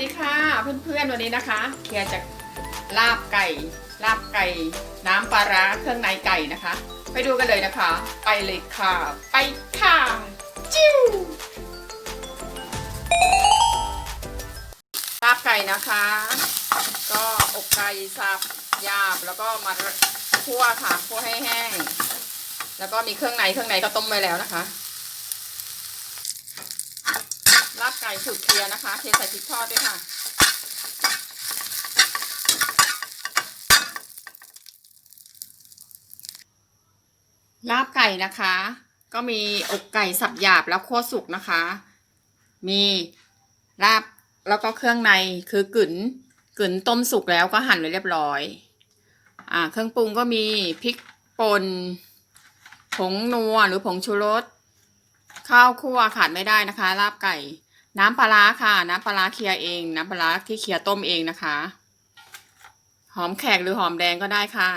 ดีค่ะเพื่อนๆวันนี้นะคะ เคลียร์จากลาบไก่ ลาบไก่ น้ำปลาร้าเครื่องในไก่นะคะ ไปดูกันเลยนะคะ ไปเลยค่ะ ไปค่ะจิ้วลาบไก่นะคะ ก็อกไก่สับหยาบแล้วก็มาคั่วค่ะคั่วให้แห้ง แล้วก็มีเครื่องในเครื่องในก็ต้มไว้แล้วนะคะ ลาบไก่สูตรเคลียนะคะ เทใส่พริกทอดด้วยค่ะ ลาบไก่นะคะ ก็มีอกไก่สับหยาบแล้วคั่วสุกนะคะ มีลาบแล้วก็เครื่องในคือกึ๋นกึ๋นต้มสุกแล้วก็หั่นไว้เรียบร้อย อ่า เครื่องปรุงก็มีพริกป่นผงนัวหรือผงชูรสข้าวคั่วขาดไม่ได้นะคะลาบไก่ น้ำปลาค่ะ น้ำปลาเคียเอง น้ำปลาที่เคียต้มเองนะคะ หอมแขกหรือหอมแดงก็ได้ค่ะ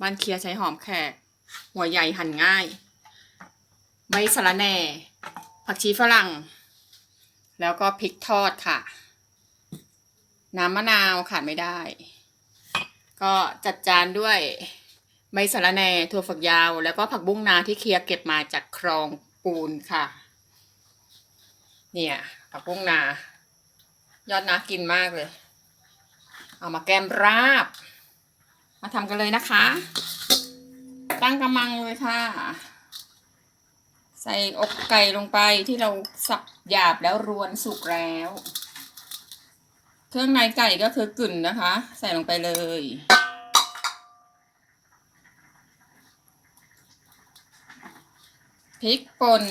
บ้านเคียใช้หอมแขก หัวใหญ่หั่นง่าย ใบสะระแหน่ ผักชีฝรั่ง แล้วก็พริกทอดค่ะ น้ำมะนาวขาดไม่ได้ ก็จัดจานด้วยใบสะระแหน่ถั่วฝักยาว แล้วก็ผักบุ้งนาที่เคลียเก็บมาจากคลองปูนค่ะ เนี่ย ผักบุ้งนา ยอดนากินมากเลย เอามาแกมราบ มาทำกันเลยนะคะ ตั้งกำมังเลยค่ะ ใส่อกไก่ลงไปที่เราสับหยาบแล้วรวนสุกแล้ว เครื่องในไก่ก็คือกึ่นนะคะ ใส่ลงไปเลยพริกป่น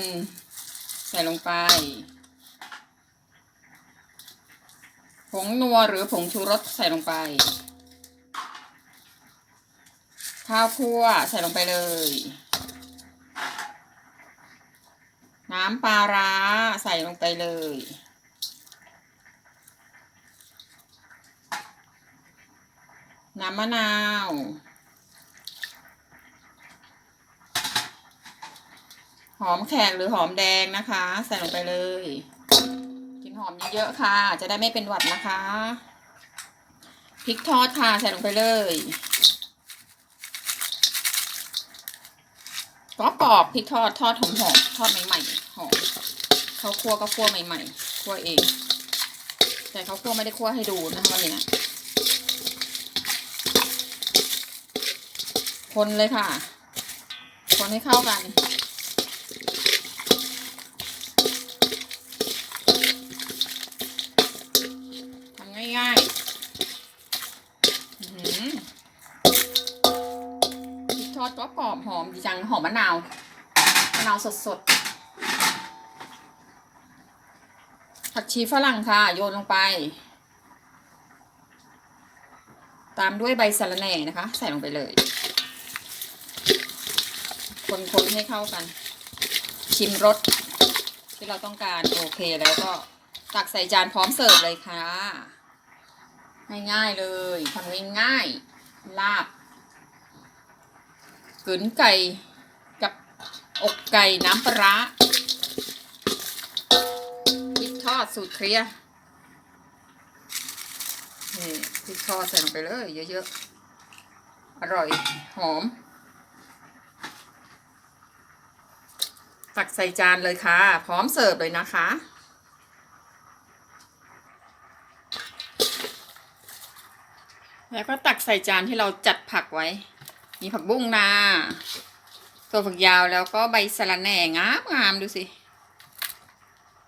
ใส่ลงไป ผงนัวหรือผงชูรสใส่ลงไป ข้าวคั่วใส่ลงไปเลย น้ำปลาร้าใส่ลงไปเลย น้ำมะนาวหอมแขกหรือหอมแดงนะคะ ใส่ลงไปเลย หอมเยอะๆค่ะ จะได้ไม่เป็นหวัดนะคะพริกทอดค่ะใส่ลงไปเลยกรอบพริกทอดทอดหอมๆทอดใหม่ๆหอมเขาคั่วก็คั่วใหม่ๆคั่วเอง แต่เขาคั่วไม่ได้คั่วให้ดูนะคะวันนี้คนเลยค่ะ คนให้เข้ากัน ทำง่ายๆอื้อหือพริกท อดก็กรอบหอมดีจังหอมมะนาวมะนาวสดๆผักชีฝรั่งค่ะ โยนลงไป ตามด้วยใบสะระแหน่นะคะ ใส่ลงไปเลย คนๆให้เข้ากัน ชิมรสที่เราต้องการโอเคแล้วก็ตักใส่จานพร้อมเสิร์ฟเลยค่ะ ง่ายๆเลยทำง่ายๆลาบ กึนไก่กับอกไก่น้ำปลาพริกทอดสูตรเคลียร์นี่พริกทอดใส่ลงไปเลยเยอะๆ อร่อย หอม ตักใส่จานเลยค่ะ พร้อมเสิร์ฟเลยนะคะแล้วก็ตักใส่จานที่เราจัดผักไว้ มีผักบุ้งนาตัวฝักยาวแล้วก็ใบสะระแหน่งามงามดูสิ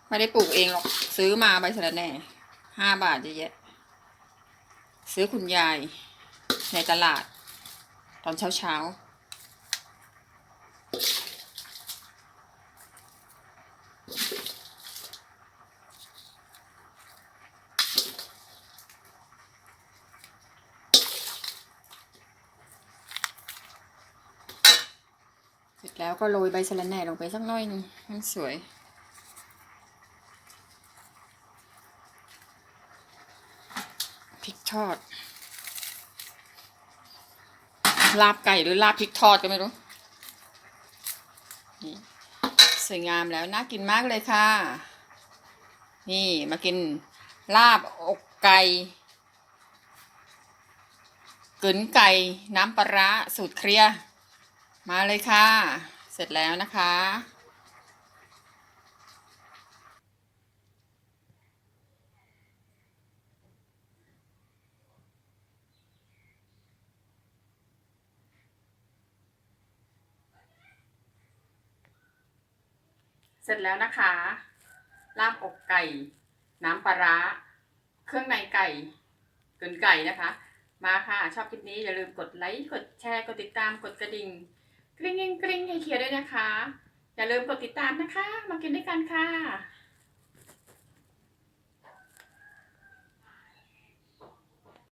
ไม่ได้ปลูกเองหรอก ซื้อมาใบสะระแหน่ห้าบาทเยอะแยะ ซื้อคุณยายในตลาด ตอนเช้าเช้า แล้วก็โรยใบสะระแหน่ลงไปสักหน่อยนึงมันสวย พริกทอด ลาบไก่หรือลาบพริกทอดก็ไม่รู้นี่สวยงามแล้ว น่ากินมากเลยค่ะ นี่มากินลาบอกไก่กึ๋นไก่น้ำปลารสูตรเคลียมาเลยค่ะ เสร็จแล้วนะคะ เสร็จแล้วนะคะ ลาบอกไก่ น้ำปลาร้า เครื่องในไก่กึ่นไก่นะคะ มาค่ะ ชอบคลิปนี้อย่าลืมกดไลค์ กดแชร์ กดติดตาม กดกระดิ่ง กริ๊งกริ๊งให้เคลียร์ด้วยนะคะ อย่าลืมกดติดตามนะคะ มากินด้วยกันค่ะ